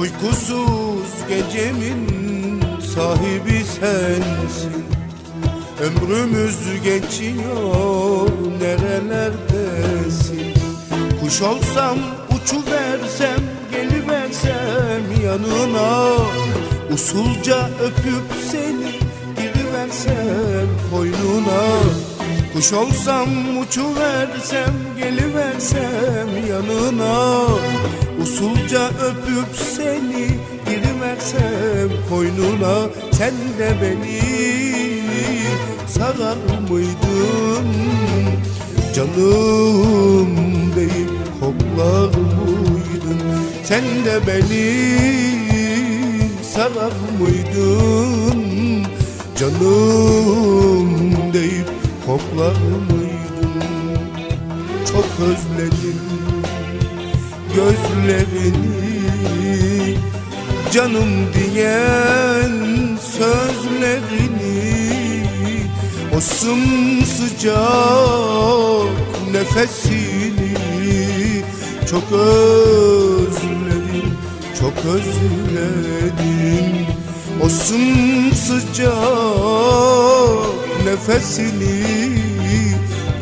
Uykusuz gecemin sahibi sensin. Ömrümüz geçiyor nerelerdesin? Kuş olsam uçuversem geliversem yanına. Usulca öpüp seni giriversem koynuna Kuş olsam uçuversem geliversem yanına. Usulca öpüp seni giriversem koynuna. Sen de beni sarar mıydın? Canım deyip koklar mıydın? Sen de beni sarar mıydın? Canım mıydın Çok özledim gözlerini. Canım diyen sözlerini O sımsıcak nefesini. Çok özledim, çok özledim O sımsıcak nefesini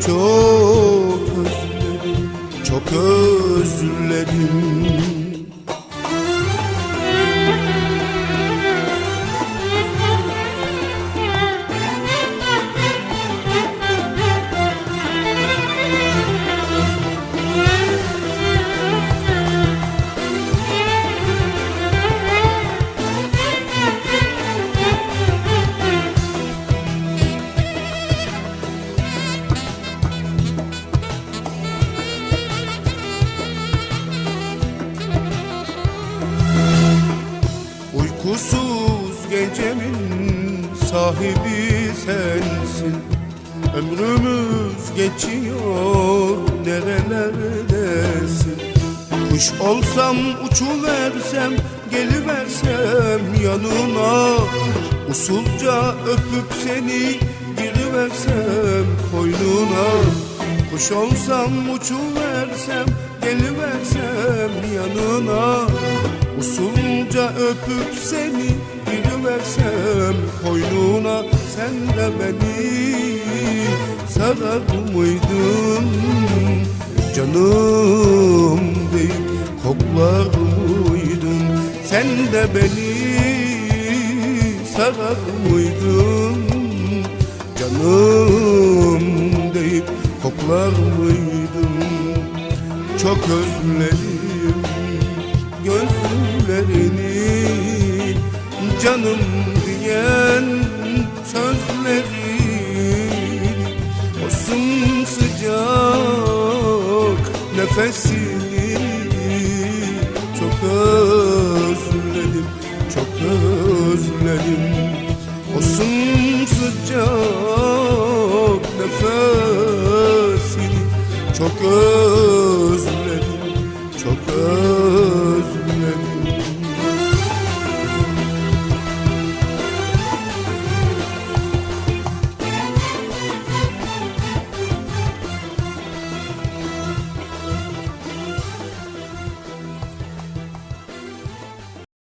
Çok özledim, çok özledim Uykusuz gecemin sahibi sensin. Ömrümüz geçiyor nerelerdesin? Kuş olsam uçuversem geliversem yanına Usulca öpüp seni giriversem koynuna. Kuş olsam uçuversem geliversem yanına Usulca öpüp seni giriversem koynuna Sen de beni sarar mıydın? Canım deyip koklar mıydın? Sen de beni sarar mıydın? Canım deyip koklar mıydın? Çok özledim gözlerini Canım diyen sözlerin O sımsıcak nefesini